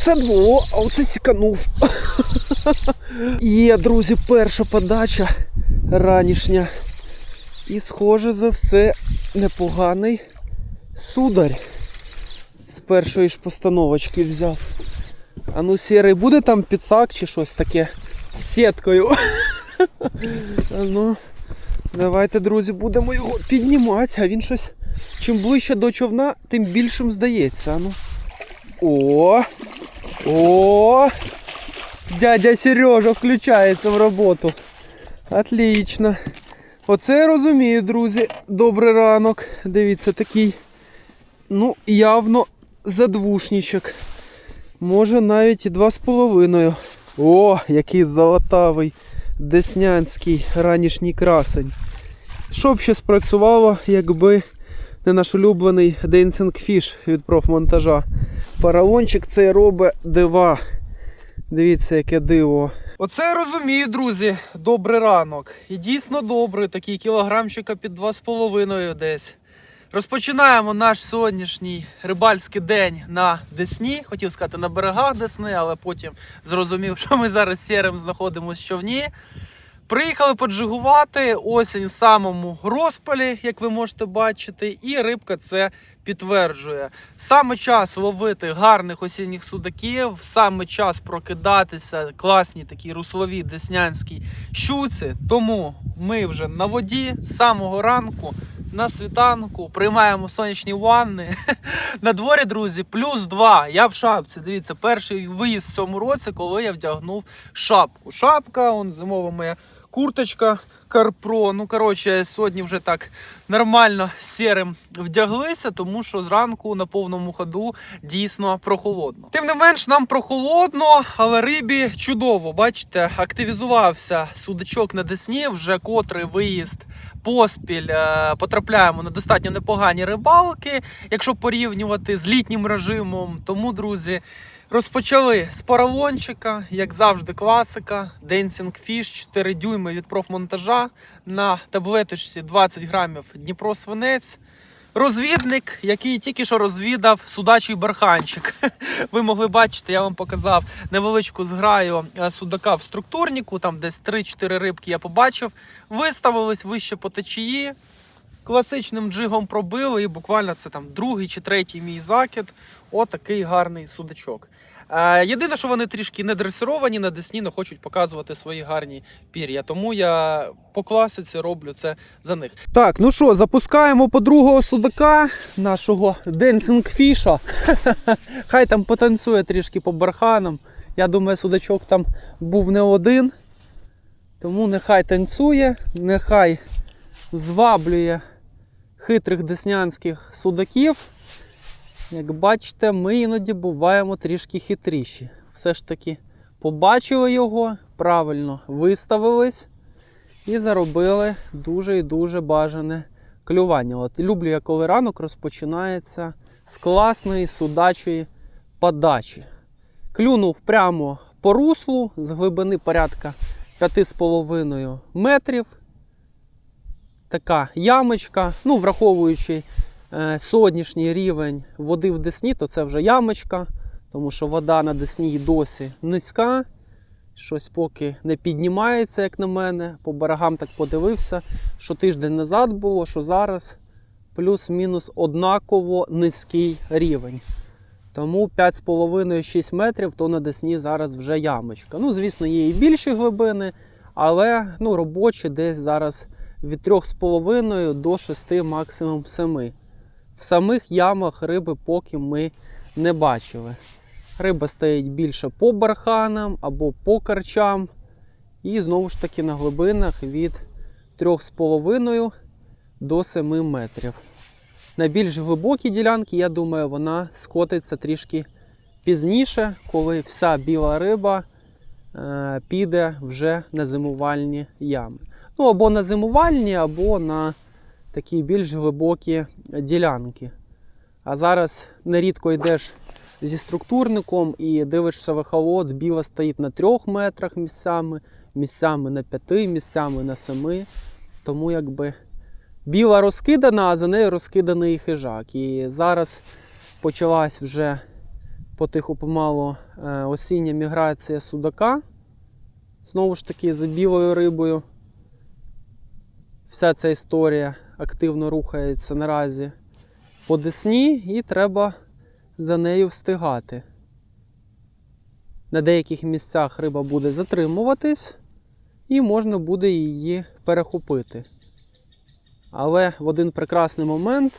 Оце дво, а оце сіканув. Є, друзі, перша подача ранішня. І, схоже за все, непоганий сударь. З першої ж постановочки взяв. А ну, сірий, буде там підсак чи щось таке з сіткою. А ну, давайте, друзі, будемо його піднімати, а він щось. Чим ближче до човна, тим більшим здається. А ну. О! О! Дядя Сережа включається в роботу. Отлично. Оце я розумію, друзі. Добрий ранок. Дивіться, такий. Ну, явно задвушничок. Може навіть і два з половиною. О, який золотавий деснянський ранішній красень. Що б ще спрацювало, якби не наш улюблений Dancing Fish від профмонтажа. Паралончик цей робить дива. Дивіться, яке диво. Оце я розумію, друзі. Добрий ранок. І дійсно добрий, такий кілограмчика під 2,5 десь. Розпочинаємо наш сьогоднішній рибальський день на Десні. Хотів сказати на берегах Десни, але потім зрозумів, що ми зараз сірим знаходимося в човні. Приїхали поджигувати осінь в самому розпалі, як ви можете бачити, і рибка це підтверджує. Саме час ловити гарних осінніх судаків, саме час прокидатися, класній такій русловій деснянській щуці. Тому ми вже на воді з самого ранку. На світанку приймаємо сонячні ванни. На дворі, друзі, плюс 2. Я в шапці. Дивіться, перший виїзд в цьому році, коли я вдягнув шапку. Шапка, он зимова моя курточка Карпро. Ну, коротше, сьогодні вже так нормально сірим вдяглися, тому що зранку на повному ходу дійсно прохолодно. Тим не менш, нам прохолодно, але рибі чудово. Бачите, активізувався судачок на Десні, вже котрий виїзд поспіль е, потрапляємо на достатньо непогані рибалки, якщо порівнювати з літнім режимом. Тому, друзі, розпочали з поролончика, як завжди, класика. Dancing Fish 4 дюйми від профмонтажа на таблеточці 20 грамів Дніпро свинець. Розвідник, який тільки що розвідав судачий барханчик. Ви могли бачити, я вам показав невеличку зграю е, судака в структурніку. Там десь 3-4 рибки я побачив. Виставились вище по течії. Класичним джигом пробили, і буквально це там другий чи третій мій закид. Отакий гарний судачок. Е, єдине, що вони трішки не дресировані на десні, не хочуть показувати свої гарні пір'я. Тому я по класиці роблю це за них. Так, ну що, запускаємо по другого судака нашого Dancing Fish. Хай там потанцює трішки по барханам. Я думаю, судачок там був не один. Тому нехай танцює, нехай зваблює хитрих деснянських судаків. Як бачите, ми іноді буваємо трішки хитріші. Все ж таки побачили його, правильно виставились і заробили дуже і дуже бажане клювання. От люблю я, коли ранок розпочинається з класної судачої подачі. Клюнув прямо по руслу з глибини порядка 5,5 метрів. Така ямочка, ну, враховуючи сьогоднішній рівень води в Десні, то це вже ямочка, тому що вода на Десні досі низька. Щось поки не піднімається, як на мене. По берегам так подивився, що тиждень назад було, що зараз плюс-мінус однаково низький рівень. Тому 5,5-6 метрів то на Десні зараз вже ямочка. Ну, звісно, є і більші глибини, але ну, робочі десь зараз від 3,5 до 6, максимум 7. В самих ямах риби поки ми не бачили. Риба стоїть більше по барханам або по карчам. І знову ж таки на глибинах від 3,5 до 7 метрів. На більш глибокі ділянки, я думаю, вона скотиться трішки пізніше, коли вся біла риба е, піде вже на зимувальні ями. Ну, або на зимувальні, або на такі більш глибокі ділянки. А зараз нерідко йдеш зі структурником і дивишся в ехолот, біла стоїть на 3 метрах місцями, місцями на 5, місцями на 7. Тому якби біла розкидана, а за нею розкиданий хижак. І зараз почалась вже потиху помалу е, осіння міграція судака. Знову ж таки, за білою рибою. Вся ця історія активно рухається наразі по Десні, і треба за нею встигати. На деяких місцях риба буде затримуватись, і можна буде її перехопити. Але в один прекрасний момент,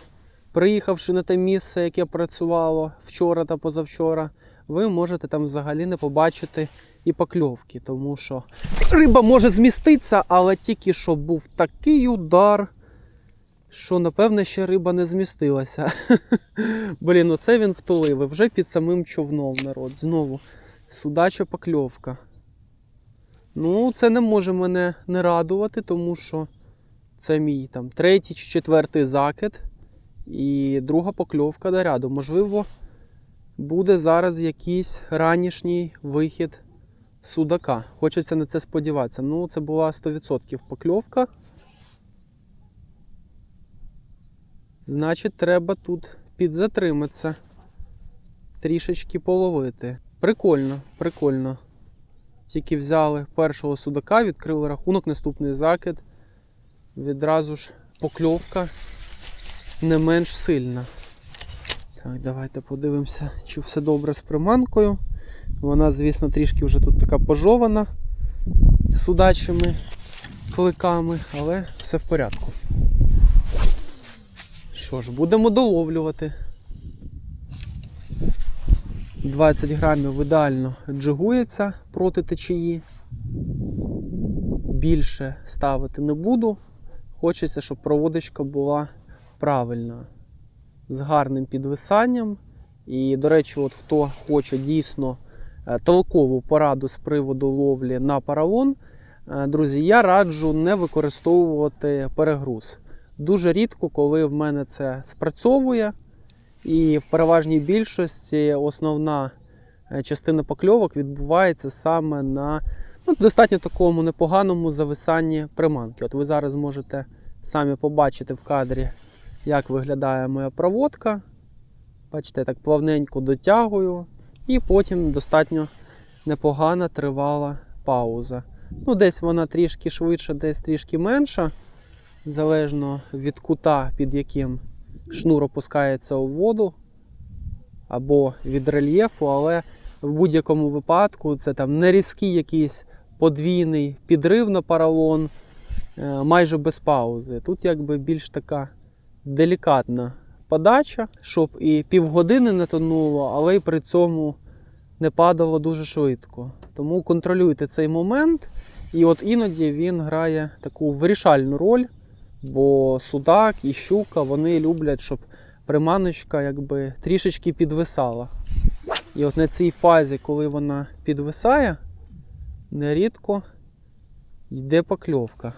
приїхавши на те місце, яке працювало вчора та позавчора, ви можете там взагалі не побачити і покльовки, тому що риба може зміститися, але тільки що був такий удар, що напевне ще риба не змістилася. Блін, оце він втулив вже під самим човном народ. Знову судача покльовка. Ну, це не може мене не радувати, тому що це мій там третій чи четвертий закид. І друга покльовка до ряду. Можливо, буде зараз якийсь ранішній вихід судака. Хочеться на це сподіватися. Ну, це була 100% покльовка. Значить, треба тут підзатриматися. Трішечки половити. Прикольно, прикольно. Тільки взяли першого судака, відкрили рахунок, наступний закид. Відразу ж покльовка не менш сильна. Так, давайте подивимося, чи все добре з приманкою. Вона, звісно, трішки вже тут така пожована судачими кликами, але все в порядку. Що ж, будемо доловлювати. 20 грамів ідеально джигується проти течії. Більше ставити не буду. Хочеться, щоб проводочка була правильна, з гарним підвисанням. І, до речі, от хто хоче дійсно е, толкову пораду з приводу ловлі на паралон, е, друзі, я раджу не використовувати перегруз. Дуже рідко, коли в мене це спрацьовує. І в переважній більшості основна е, частина покльовок відбувається саме на ну, достатньо такому непоганому зависанні приманки. От ви зараз можете самі побачити в кадрі, як виглядає моя проводка. Бачите, так плавненько дотягую, і потім достатньо непогана тривала пауза. Ну, Десь вона трішки швидша, десь трішки менша, залежно від кута, під яким шнур опускається у воду, або від рельєфу, але в будь-якому випадку це там не різкий якийсь подвійний підрив на паралон, е, майже без паузи. Тут якби більш така делікатна подача, щоб і півгодини не тонуло, але й при цьому не падало дуже швидко. Тому контролюйте цей момент, і от іноді він грає таку вирішальну роль. Бо судак і щука вони люблять, щоб приманочка якби трішечки підвисала. І от на цій фазі, коли вона підвисає, нерідко йде покльовка.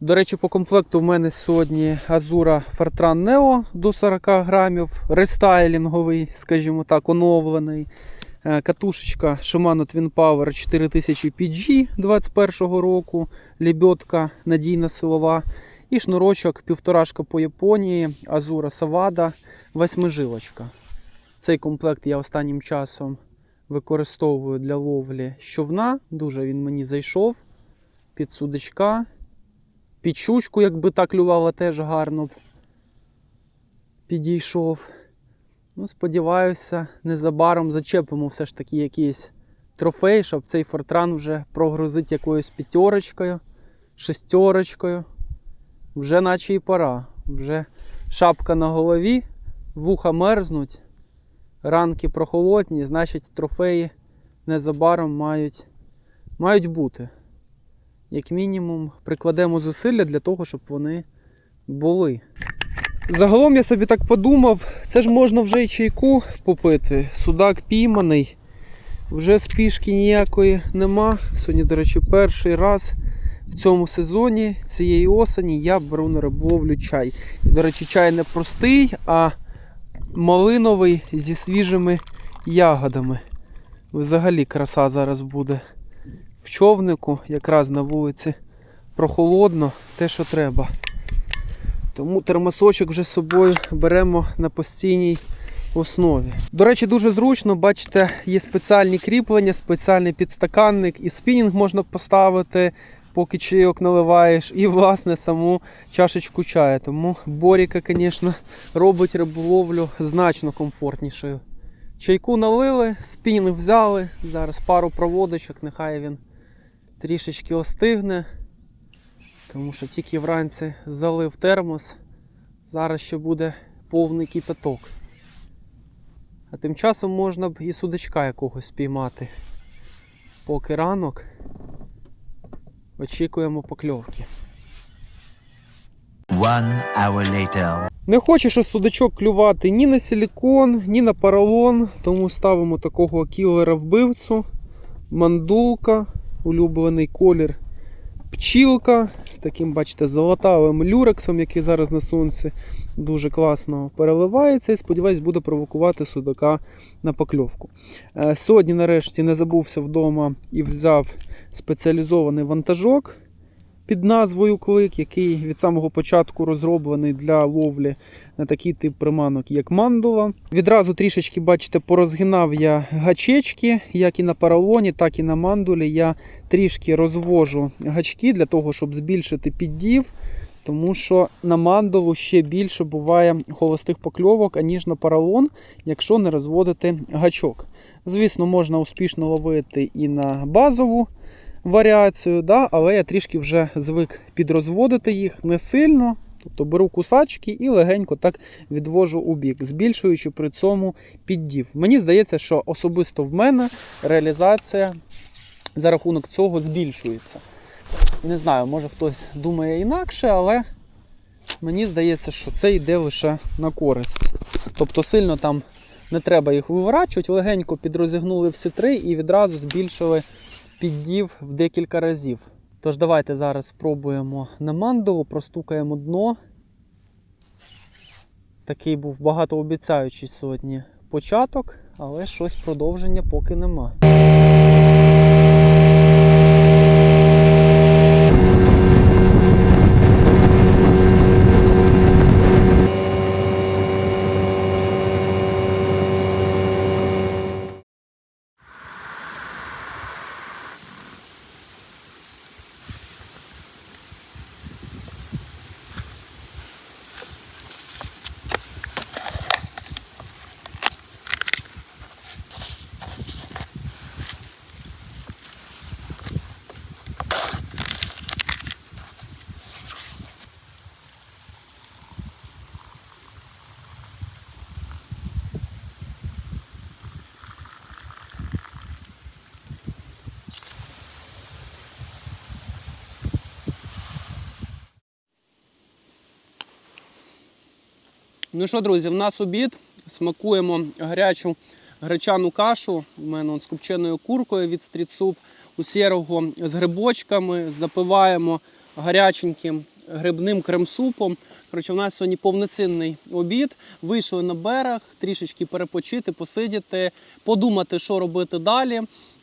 До речі, по комплекту в мене сьогодні Азура Fortran Neo до 40 грамів, рестайлінговий, скажімо так, оновлений. Е, Катушечка Shimano Twin Power 4000 PG 21 року, лебедка надійна силова. І шнурочок півторашка по Японії, Азура Savada, восьмижилочка. Цей комплект я останнім часом використовую для ловлі щовна. Дуже він мені зайшов. Під судачка. Під щучку, якби так клювала, теж гарно б підійшов. Ну, Сподіваюся, незабаром зачепимо все ж таки якийсь трофей, щоб цей фортран вже прогрузити якоюсь п'ятерочкою, шестерочкою. Вже наче і пора. Вже шапка на голові, вуха мерзнуть, ранки прохолодні, значить трофеї незабаром мають, мають бути. Як мінімум, прикладемо зусилля для того, щоб вони були. Загалом я собі так подумав, це ж можна вже й чайку попити. Судак пійманий, вже спішки ніякої нема. Сьогодні, до речі, перший раз в цьому сезоні цієї осені я беру на риболовлю чай. До речі, чай не простий, а малиновий зі свіжими ягодами. Взагалі краса зараз буде в човнику, якраз на вулиці прохолодно, те, що треба. Тому термосочок вже з собою беремо на постійній основі. До речі, дуже зручно, бачите, є спеціальні кріплення, спеціальний підстаканник, і спінінг можна поставити, поки чайок наливаєш, і власне саму чашечку чаю. Тому Боріка, звісно, робить риболовлю значно комфортнішою. Чайку налили, спінінг взяли. Зараз пару проводочок, нехай він трішечки остигне. Тому що тільки вранці залив термос. Зараз ще буде повний кипяток. А тим часом можна б і судачка якогось спіймати. Поки ранок очікуємо покльовки. One hour later. Не хочеш із судачок клювати ні на силікон, ні на поролон, тому ставимо такого кілера вбивцю, мандулка, улюблений колір, пчілка з таким, бачите, золотавим люрексом, який зараз на сонці дуже класно переливається і сподіваюсь, буде провокувати судака на покльовку. Е, Сьогодні, нарешті, не забувся вдома і взяв спеціалізований вантажок під назвою Клик, який від самого початку розроблений для ловлі на такий тип приманок, як мандула. Відразу трішечки, бачите, порозгинав я гачечки, як і на паралоні, так і на мандулі. Я трішки розвожу гачки для того, щоб збільшити піддів. Тому що на мандулу ще більше буває холостих покльовок, аніж на паралон, якщо не розводити гачок. Звісно, можна успішно ловити і на базову варіацію, да, але я трішки вже звик підрозводити їх не сильно. Тобто беру кусачки і легенько так відвожу у бік, збільшуючи при цьому піддів. Мені здається, що особисто в мене реалізація за рахунок цього збільшується. Не знаю, може хтось думає інакше, але мені здається, що це йде лише на користь. Тобто сильно там не треба їх виворачувати, легенько підрозігнули всі три і відразу збільшили піддів в декілька разів. Тож давайте зараз спробуємо на мандулу, простукаємо дно. Такий був багатообіцяючий сьогодні початок, але щось продовження поки нема. Ну що, друзі, в нас обід. Смакуємо гарячу гречану кашу. У мене з копченою куркою від стрітсуп, у сірого з грибочками. Запиваємо гаряченьким грибним крем-супом. Коротше, у нас сьогодні повноцінний обід. Вийшли на берег, трішечки перепочити, посидіти, подумати, що робити далі.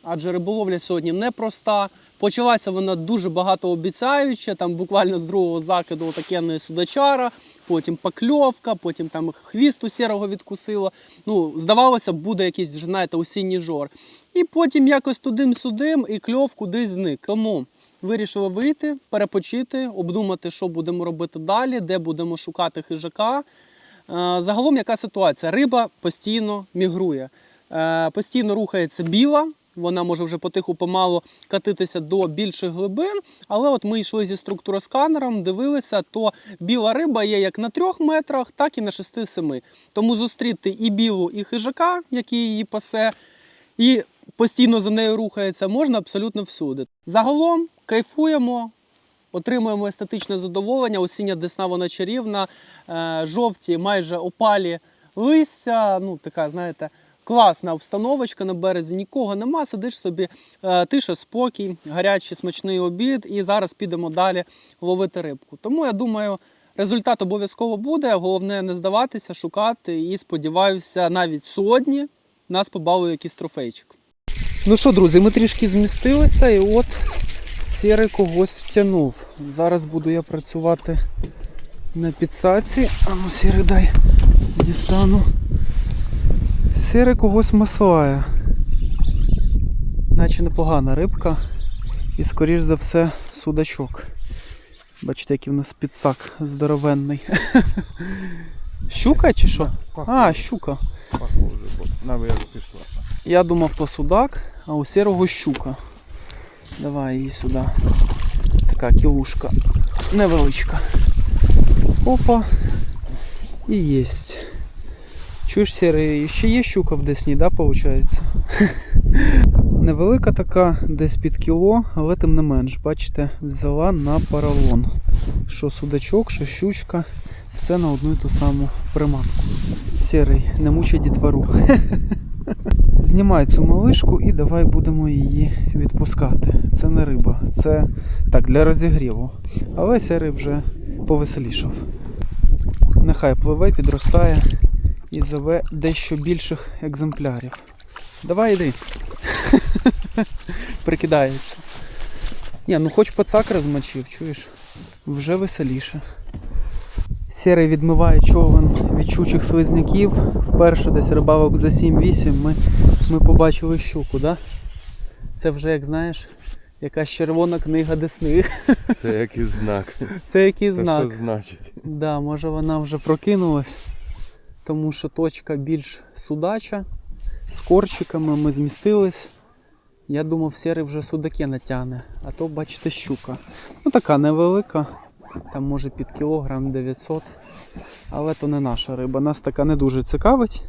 Адже риболовля сьогодні непроста. Почалася вона дуже багатообіцяюча, там буквально з другого закиду такенної судачара, потім пакльовка, потім там хвіст у сірого відкусило. Ну, здавалося, буде якийсь знаєте, осінній жор. І потім якось тудим-судим і кльов кудись зник. Тому вирішили вийти, перепочити, обдумати, що будемо робити далі, де будемо шукати хижака. Е, Загалом, яка ситуація? Риба постійно мігрує, Е, постійно рухається біла. Вона може вже потиху помалу катитися до більших глибин. Але от ми йшли зі структуросканером, дивилися, то біла риба є як на трьох метрах, так і на 6-7. Тому зустріти і білу, і хижака, який її пасе, і постійно за нею рухається, можна абсолютно всюди. Загалом кайфуємо. Отримуємо естетичне задоволення. Осіння десна вона чарівна, е, жовті, майже опалі листя. Ну, така, знаєте, класна обстановочка на березі, нікого нема. Сидиш собі, е, тиша, спокій, гарячий смачний обід. І зараз підемо далі ловити рибку. Тому я думаю, результат обов'язково буде. Головне не здаватися, шукати. І сподіваюся, навіть сьогодні нас побалує якийсь трофейчик. Ну що, друзі, ми трішки змістилися, і от сірий когось втягнув. Зараз буду я працювати на підсаці. А ну, сірий дай дістану. Сіре когось маслає. Наче непогана рибка. І скоріш за все судачок. Бачите, який в нас підсак здоровенний. Щука чи що? А, щука. Пішла. Я думав, то судак, а у сірого щука. Давай її сюди. Така кілушка невеличка. Опа. І єсть. Чуєш, сірий, ще є щука в Десні, да, виходить? Невелика така, десь під кіло, але тим не менш, бачите, взяла на паралон. Що судачок, що щучка, все на одну і ту саму приманку. Сірий, не мучай дітвору. Знімай цю малишку і давай будемо її відпускати. Це не риба, це так для розігріву. Але сірий вже повеселішав. Нехай пливе, підростає і зове дещо більших екземплярів. Давай йди. Прикидається. Ні, ну хоч пацак розмочив, чуєш? Вже веселіше. Сірий відмиває човен від чучих слизняків. Вперше десь рибалок за 7-8 ми, ми побачили щуку, да? Це вже, як знаєш, якась червона книга Десни. Це який знак. Це який Це знак. що значить? Да, може вона вже прокинулась, тому що точка більш судача. З корчиками ми змістились. Я думав, сірий вже судаки натягне, а то, бачите, щука. Ну така невелика, там може під кілограм 900. Але то не наша риба. Нас така не дуже цікавить.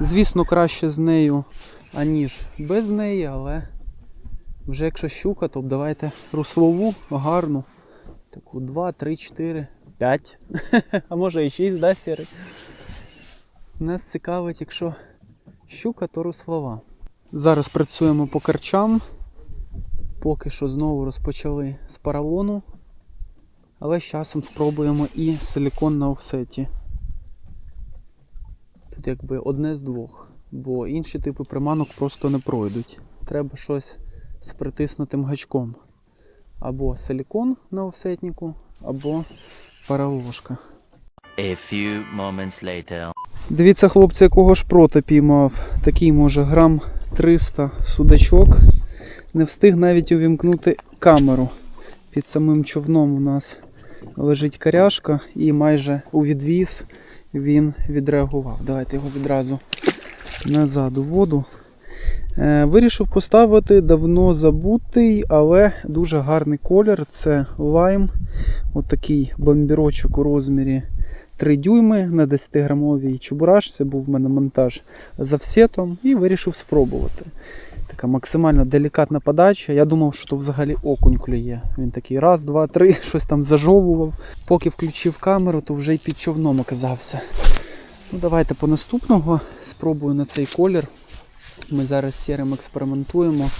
Звісно, краще з нею, аніж без неї, але вже якщо щука, то давайте руслову, гарну. Таку 2, 3, 4, 5. А може і 6, да, сірий? Нас цікавить, якщо щука, то руслова. Зараз працюємо по карчам. Поки що знову розпочали з паралону. Але з часом спробуємо і силікон на офсеті. Тут якби одне з двох, бо інші типи приманок просто не пройдуть. Треба щось з притиснутим гачком. Або силікон на офсетнику, або параложка. A few moments later. Дивіться, хлопці, якого шпрота піймав. Такий може грам 300 судачок. Не встиг навіть увімкнути камеру. Під самим човном у нас лежить каряшка і майже у відвіз він відреагував. Давайте його відразу назад у воду. Е, Вирішив поставити давно забутий, але дуже гарний колір. Це лайм. Отакий бомбірочок у розмірі 3 дюйми на 10-грамовій чебурашці. Був в мене монтаж з офсетом і вирішив спробувати. Така максимально делікатна подача. Я думав, що то взагалі окунь клює. Він такий раз, два, три, щось там зажовував. Поки включив камеру, то вже й під човном оказався. Ну, давайте по наступного спробую на цей колір. Ми зараз з сірим експериментуємо.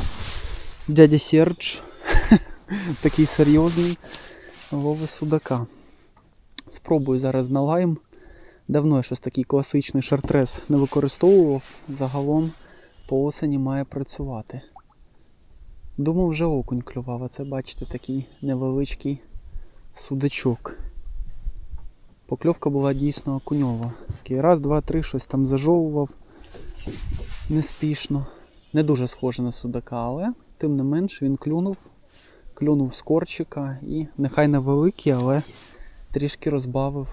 Дядя Сердж, такий серйозний, ловить судака. Спробую зараз на лайм. Давно я щось такий класичний шартрес не використовував. Загалом по осені має працювати. Думав, вже окунь клював, а це бачите такий невеличкий судачок. Покльовка була дійсно окуньова. Такий раз, два, три, щось там зажовував неспішно. Не дуже схоже на судака, але тим не менш він клюнув. Клюнув з корчика і нехай невеликий, але трішки розбавив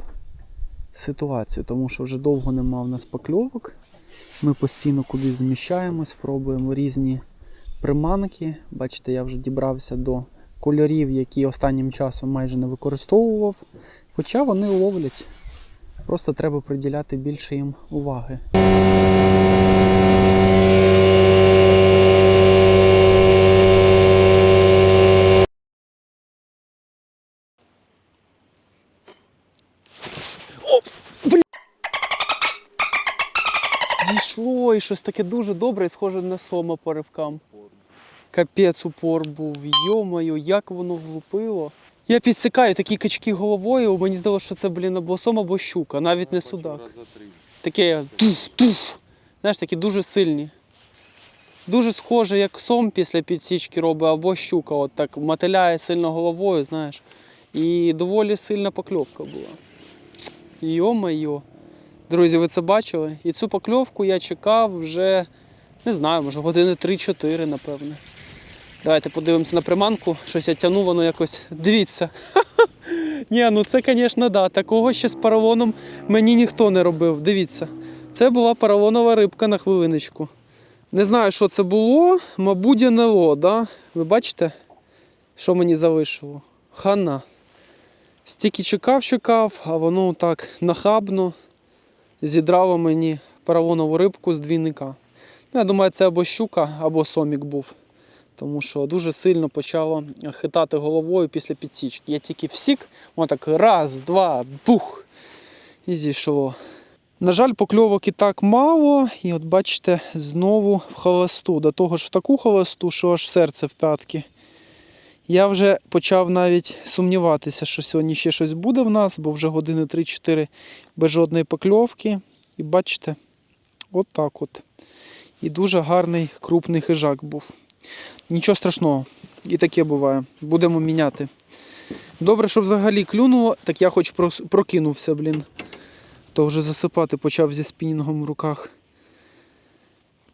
ситуацію, тому що вже довго нема в нас покльовок. Ми постійно кудись зміщаємось, пробуємо різні приманки. Бачите, я вже дібрався до кольорів, які останнім часом майже не використовував. Хоча вони ловлять. Просто треба приділяти більше їм уваги. І щось таке дуже добре і схоже на сома по ривкам. Капець упор був, йомаю, як воно влупило. Я підсикаю такі качки головою, мені здалося, що це, блін, або сом, або щука, навіть не судак. Таке туф-туф. Знаєш, такі дуже сильні. Дуже схоже, як сом після підсічки робить, або щука. От так мотиляє сильно головою, знаєш. І доволі сильна покльовка була. Йо-майо. Друзі, ви це бачили? І цю покльовку я чекав вже, не знаю, може години 3-4, напевне. Давайте подивимося на приманку. Щось я тяну, воно якось. Дивіться. Ні, ну це, звісно, да. Такого ще з паралоном мені ніхто не робив. Дивіться. Це була паралонова рибка на хвилиночку. Не знаю, що це було, мабуть, НЛО, да? Ви бачите, що мені залишило? Хана. Стільки чекав, чекав, а воно так нахабно зідрало мені паралонову рибку з двійника. Ну, я думаю, це або щука, або сомік був. Тому що дуже сильно почало хитати головою після підсічки. Я тільки всік, воно так раз, два, бух, і зійшло. На жаль, покльовок і так мало, і от бачите, знову в холосту. До того ж в таку холосту, що аж серце в п'ятки. Я вже почав навіть сумніватися, що сьогодні ще щось буде в нас, бо вже години 3-4 без жодної покльовки. І бачите, от так от. І дуже гарний крупний хижак був. Нічого страшного, і таке буває. Будемо міняти. Добре, що взагалі клюнуло, так я хоч прокинувся, блін. То вже засипати почав зі спінінгом в руках.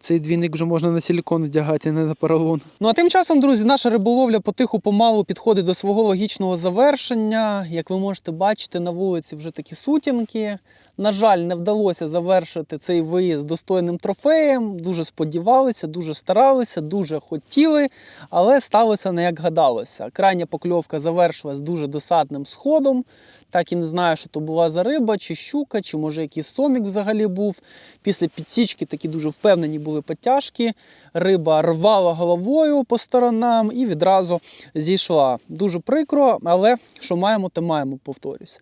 Цей двійник вже можна на силікон вдягати, не на поролон. Ну а тим часом, друзі, наша риболовля потиху помалу підходить до свого логічного завершення. Як ви можете бачити, на вулиці вже такі сутінки. На жаль, не вдалося завершити цей виїзд достойним трофеєм. Дуже сподівалися, дуже старалися, дуже хотіли, але сталося не як гадалося. Крайня покльовка завершилась дуже досадним сходом. Так і не знаю, що то була за риба, чи щука, чи може якийсь сомік взагалі був. Після підсічки такі дуже впевнені були потяжки. Риба рвала головою по сторонам і відразу зійшла. Дуже прикро, але що маємо, то маємо, повторюсь.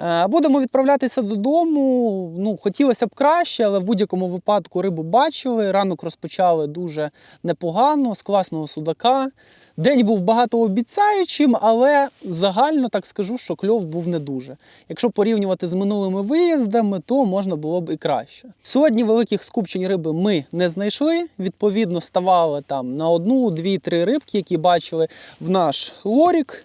Е, Будемо відправлятися додому. Ну, хотілося б краще, але в будь-якому випадку рибу бачили. Ранок розпочали дуже непогано, з класного судака. День був багатообіцяючим, але загально так скажу, що кльов був не дуже. Якщо порівнювати з минулими виїздами, то можна було б і краще. Сьогодні великих скупчень риби ми не знайшли. Відповідно, ставали там на одну, дві, три рибки, які бачили в наш лорік.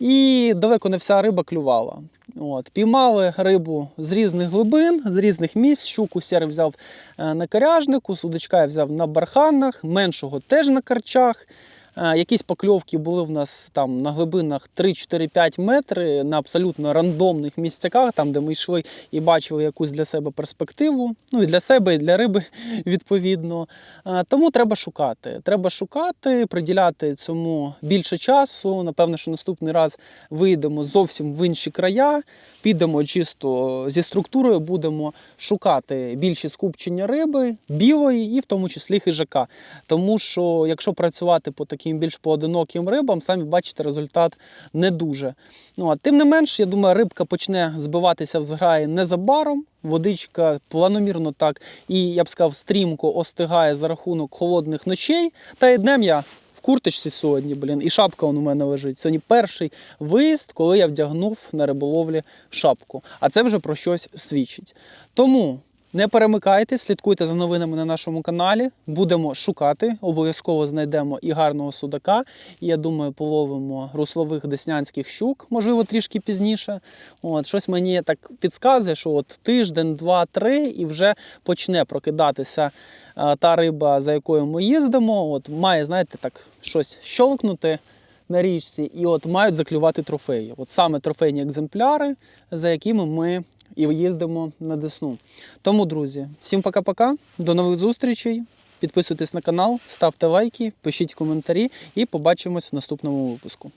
І далеко не вся риба клювала. От, піймали рибу з різних глибин, з різних місць. Щуку сер взяв е, на коряжнику, судачка я взяв на барханах, меншого теж на карчах. Е, Якісь покльовки були в нас там на глибинах 3-4-5 метри на абсолютно рандомних місцяках, там де ми йшли і бачили якусь для себе перспективу. Ну і для себе, і для риби відповідно. Е, Тому треба шукати. Треба шукати, приділяти цьому більше часу. Напевно, що наступний раз вийдемо зовсім в інші края, підемо чисто зі структурою, будемо шукати більші скупчення риби, білої і в тому числі хижака. Тому що якщо працювати по таким більш поодиноким рибам, самі бачите, результат не дуже. Ну а тим не менш, я думаю, рибка почне збиватися в зграї незабаром. Водичка планомірно так і я б сказав, стрімко остигає за рахунок холодних ночей. Та й днем я в курточці сьогодні, блін, і шапка он у мене лежить. Сьогодні перший виїзд, коли я вдягнув на риболовлі шапку. А це вже про щось свідчить. Тому не перемикайте, слідкуйте за новинами на нашому каналі. Будемо шукати, обов'язково знайдемо і гарного судака. Я думаю, половимо руслових деснянських щук, можливо, трішки пізніше. От щось мені так підказує, що от тиждень, два-три, і вже почне прокидатися е, та риба, за якою ми їздимо. От має, знаєте, так щось щолкнути. На річці, і от мають заклювати трофеї. От саме трофейні екземпляри, за якими ми і їздимо на Десну. Тому, друзі, всім пока-пока, до нових зустрічей. Підписуйтесь на канал, ставте лайки, пишіть коментарі і побачимось в наступному випуску.